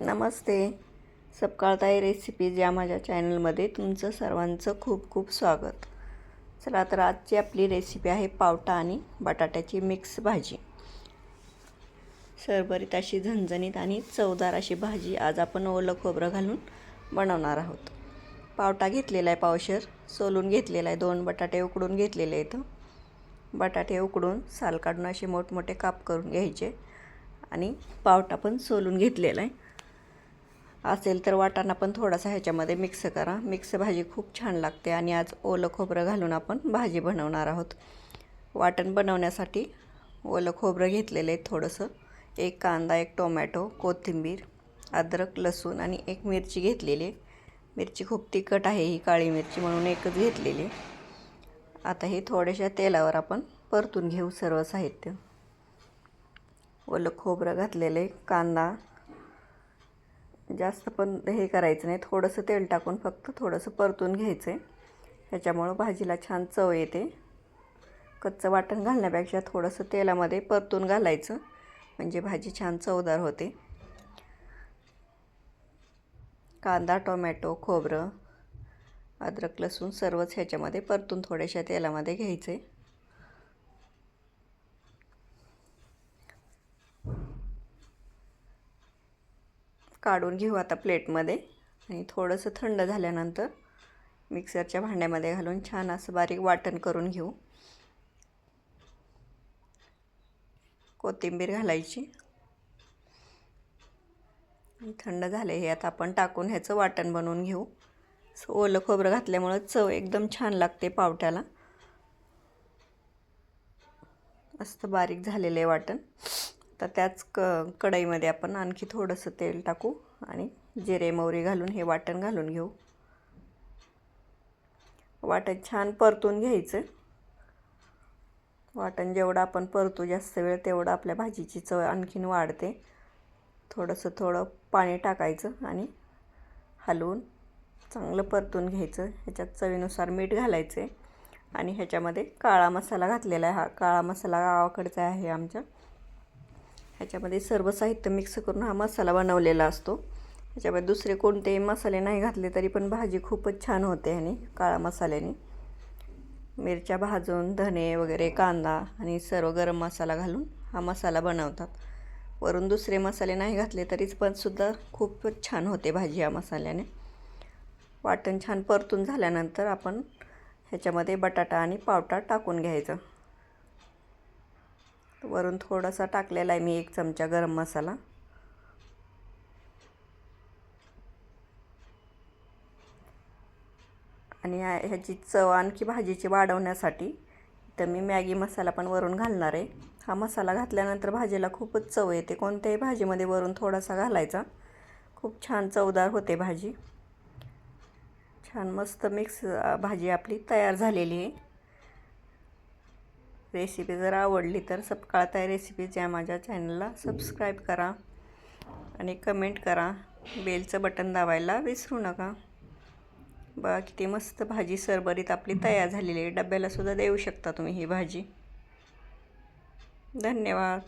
नमस्ते. सपकाळताई recipes या माझ्या चॅनलमध्ये तुमचं सर्वांचं खूप खूप स्वागत. चला तर आजची आपली रेसिपी आहे पावटा आणि बटाट्याची मिक्स भाजी. सरभरीत अशी झणझणीत आणि चवदार अशी भाजी आज आपण ओलं खोबरं घालून बनवणार आहोत. पावटा घेतलेला आहे पावशर सोलून घेतलेला आहे दोन बटाटे उकडून घेतलेले आहेत. बटाटे उकडून साल काढून असे मोठमोठे काप करून घ्यायचे आणि पावटा पण सोलून घेतलेला आहे. असेल तर वाटाणा पण थोडासा ह्याच्यामध्ये मिक्स करा. मिक्स भाजी खूप छान लागते आणि आज ओलं खोबरं घालून आपण भाजी बनवणार आहोत. वाटण बनवण्यासाठी ओलं खोबरं घेतलेलं आहे थोडंसं. एक कांदा एक टोमॅटो कोथिंबीर अद्रक लसूण आणि एक मिरची घेतलेली आहे. मिरची खूप तिखट आहे ही काळी मिरची म्हणून एकच घेतलेली आहे. आता हे थोड्याशा तेलावर आपण परतून घेऊ सर्व साहित्य. ओलं खोबरं घातलेलं आहे कांदा जास्त पण हे करायचं नाही. थोडंसं तेल टाकून फक्त थोडंसं परतून घ्यायचं आहे ह्याच्यामुळं भाजीला छान चव येते. कच्चं वाटण घालण्यापेक्षा थोडंसं तेलामध्ये परतून घालायचं. म्हणजे भाजी छान चवदार होते. कांदा टोमॅटो खोबरं अद्रक लसूण सर्वच ह्याच्यामध्ये परतून थोड्याशा तेलामध्ये घ्यायचे काढून घेऊ आता प्लेटमध्ये. आणि थोडंसं थंड झाल्यानंतर मिक्सरच्या भांड्यामध्ये घालून छान असं बारीक वाटण करून घेऊ. कोथिंबीर घालायची. थंड झाले हे आता आपण टाकून ह्याचं वाटण बनवून घेऊ. ओलं खोबरं घातल्यामुळं चव एकदम छान लागते पावट्याला. मस्त बारीक झालेलं आहे वाटण. तर त्याच क कढईमध्ये आपण आणखी थोडंसं तेल टाकू आणि जिरे मोहरी घालून हे वाटण घालून घेऊ. वाटण छान परतून घ्यायचं. वाटण जेवढं आपण परतू जास्त वेळ तेवढं आपल्या भाजीची चव आणखीन वाढते. थोडंसं थोडं पाणी टाकायचं आणि हलवून चांगलं परतून घ्यायचं. ह्याच्यात चवीनुसार मीठ घालायचे आणि ह्याच्यामध्ये काळा मसाला घातलेला आहे. हा काळा मसाला गावाकडचा आहे आमच्या. ह्याच्यामध्ये सर्व साहित्य मिक्स करून हा मसाला बनवलेला असतो. ह्याच्यामध्ये दुसरे कोणतेही मसाले नाही घातले तरी पण भाजी खूपच छान होते ह्याने काळा मसाल्याने. मिरच्या भाजून धने वगैरे कांदा आणि सर्व गरम मसाला घालून हा मसाला बनवतात. वरून दुसरे मसाले नाही घातले तरीच पण सुद्धा खूपच छान होते भाजी या मसाल्याने. वाटण छान परतून झाल्यानंतर आपण ह्याच्यामध्ये बटाटा आणि पावटा टाकून घ्यायचं. वरून थोडासा टाकलेला आहे मी एक चमचा गरम मसाला. आणि ह्याची चव आणखी भाजीची वाढवण्यासाठी तर मी मॅगी मसाला पण वरून घालणार आहे. हा मसाला घातल्यानंतर भाजीला खूपच चव येते. कोणत्याही भाजीमध्ये वरून थोडासा घालायचा. खूप छान चवदार होते भाजी. छान मस्त मिक्स भाजी आपली तयार झालेली आहे. रेसिपी जर आवडली तर सपकाळताय रेसिपीज या माझ्या चॅनलला सबस्क्राईब करा आणि कमेंट करा. बेलचं बटन दाबायला विसरू नका. बघा किती मस्त भाजी सरबरीत आपली तयार झालेली आहे. डब्यालासुद्धा देऊ शकता तुम्ही ही भाजी. धन्यवाद.